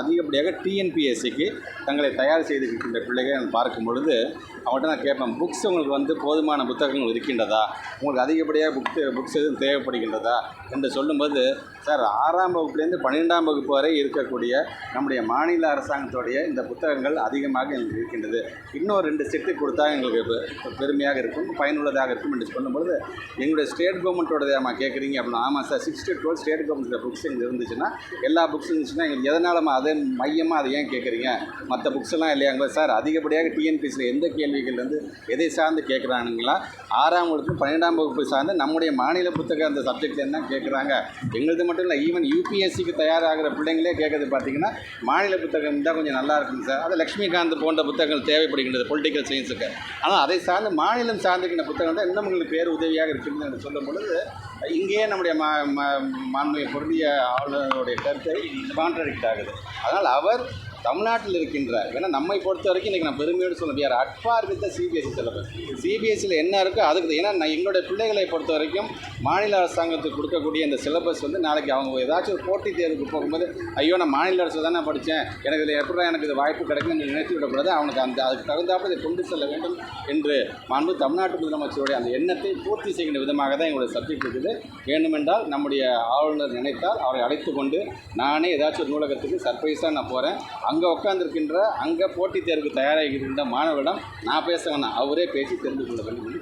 அதிகப்படியாக டிஎன்பிஎஸ்சிக்கு தங்களை தயார் செய்து இருக்கின்ற பிள்ளைகளை நான் பார்க்கும் பொழுது அவங்கள்ட்ட நான் கேட்பேன் புக்ஸ் உங்களுக்கு வந்து போதுமான புத்தகங்கள் இருக்கின்றதா? உங்களுக்கு அதிகப்படியாக புக் புக்ஸ் எதுவும் தேவைப்படுகின்றதா? என்று சொல்லும்போது சார் ஆறாம் வகுப்புலேருந்து பன்னிரெண்டாம் வகுப்பு வரை இருக்கக்கூடிய நம்முடைய மாநில அரசாங்கத்துடைய இந்த புத்தகங்கள் அதிகமாக எங்களுக்கு இருக்கின்றது. இன்னும் ரெண்டு செட்டு கொடுத்தா எங்களுக்கு பெருமையாக இருக்கும் பயனுள்ளதாக இருக்கும். என்று சொல்லும்பொழுது எங்களுடைய ஸ்டேட் கவர்மெண்ட்டோடய ஆமாம் கேட்குறீங்க? அப்படின்னா ஆமாம் sir six to twelve state government books எங்களுக்கு இருந்துச்சுன்னா எல்லா புக்ஸ் இருந்துச்சுன்னா எங்களுக்கு எதனால் அதை மையமாக அதை ஏன் கேட்குறீங்க மற்ற புக்ஸ் எல்லாம் இல்லையாங்க சார் அதிகப்படியாக டிஎன்பிசியில் எந்த கேள்விகள் வந்து எதை சார்ந்து கேட்குறானுங்களா ஆறாம் வகுப்பு பன்னிரெண்டாம் வகுப்பு சார்ந்து நம்முடைய மாநில புத்தகம் அந்த சப்ஜெக்ட் என்ன கேட்குறாங்க எங்களது மட்டும் இல்லை ஈவன் யூபிஎஸ்சிக்கு தயாராகிற பிள்ளைங்களே கேட்குறது பார்த்தீங்கன்னா மாநில புத்தகம் இருந்தால் கொஞ்சம் நல்லா இருக்குங்க சார். அது லக்ஷ்மிகாந்த் போன்ற புத்தகங்கள் தேவைப்படுகின்றது பொலிட்டிக்கல் சயின்ஸுக்கு ஆனால் அதை சார்ந்து மாநிலம் சார்ந்திருக்கிற புத்தகம் தான் இன்னும் உங்களுக்கு பேர் உதவியாக இருக்குன்னு என்று சொல்லும் பொழுது இங்கேயே நம்முடைய மா மா- மாண்புமிகு பொருளிய ஆளுநருடைய கருத்தை கான்ட்ரடிக்ட் ஆகுது அதனால் அவர் தமிழ்நாட்டில் இருக்கின்ற ஏன்னா நம்மை பொறுத்த வரைக்கும் இன்றைக்கி நான் பெருமையோடு சொல்ல முடியாது at par with CBSE syllabus. சிபிஎஸ்சியில் என்ன இருக்கோ அதுக்கு ஏன்னா நான் எங்களுடைய பிள்ளைகளை பொறுத்த வரைக்கும் மாநில அரசாங்கத்துக்கு கொடுக்கக்கூடிய இந்த சிலபஸ் வந்து நாளைக்கு அவங்க ஏதாச்சும் ஒரு போட்டித் தேர்வுக்கு போகும்போது ஐயோ நான் மாநில அரசு தானே படித்தேன் எனக்கு இதில் எப்படி எனக்கு இது வாய்ப்பு கிடைக்கும்னு நினைத்து விடக்கூடாது. அவனுக்கு அந்த அதுக்கு தகுந்தாப்புல இதை கொண்டு செல்ல வேண்டும் என்று மாண்பு தமிழ்நாட்டு முதலமைச்சருடைய அந்த எண்ணத்தை பூர்த்தி செய்கின்ற விதமாக தான் எங்களுடைய சப்ஜெக்ட் இருக்குது. வேண்டுமென்றால் நம்முடைய ஆளுநர் நினைத்தால் அவரை அழைத்து கொண்டு நானே ஏதாச்சும் ஒரு நூலகத்துக்கு சர்ப்ரைஸாக நான் போகிறேன் அங்கே உட்காந்துருக்கின்ற அங்கே போட்டித் தேர்வுக்கு தயாராகிருந்த மாணவரிடம் நான் பேச வேணாம். அவரே பேசி தெரிந்து கொள்ள வேண்டும் என்று